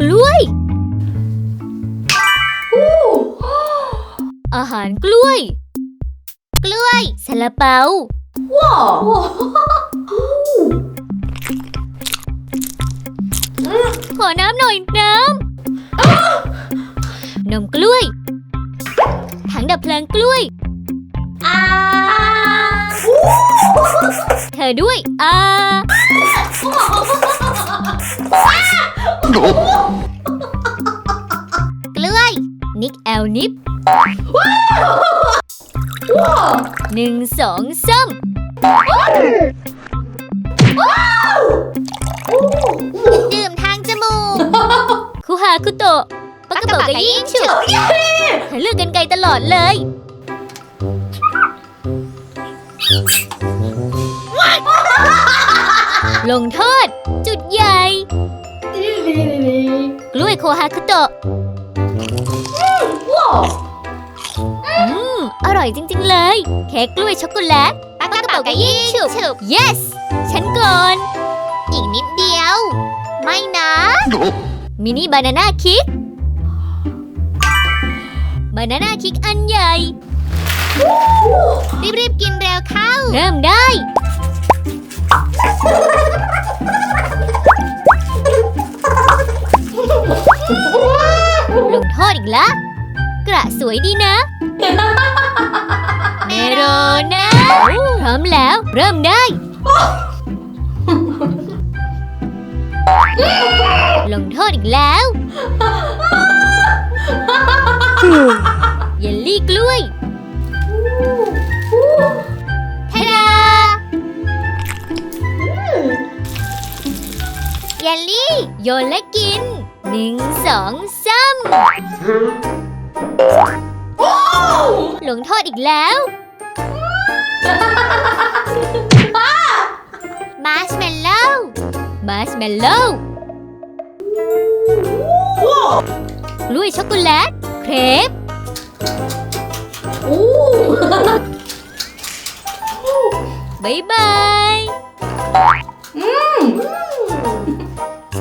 กล้วย อาหารกล้วย กล้วยซาลาเปาขอน้ำหน่อยน้ำ นมกล้วย ถังดับเพลิงกล้วยเธ อด้วยอ่ากล้วยนิกแอลนิปหนึ่งสองสามดื่มทางจมูกคุฮาคุโตะปากกระเป๋ากระยิ่งฉุกเธอเลือกกันไกลตลอดเลย ลงโทษ จุดใหญ่ กล้วยโคฮาคุโตะอืม อร่อยจริง ๆ เลย เค้กกล้วยช็อกโกแลตปากกระเป๋ากระยิ่งฉุบ yes ฉันก่อน อีกนิดเดียว ไม่นะ มินิบานาน่าคิก บานาน่าคิกอันใหญ่ รีบๆกินเร็วเข้า เริ่มได้ ลงโทษอีกละกระสวยดีนะเมโรนะพร้อมแล้วเริ่มได้ ลงโทษอีกแล้วเยลลี่กล้วยทาดาเยลลี่ โยนและกินหนึ่งสองสาม ลงโทษอีกแล้ว มาร์ชเมลโล่มาร์ชเมลโล่กล้วยช็อกโกแลต เครปบายบาย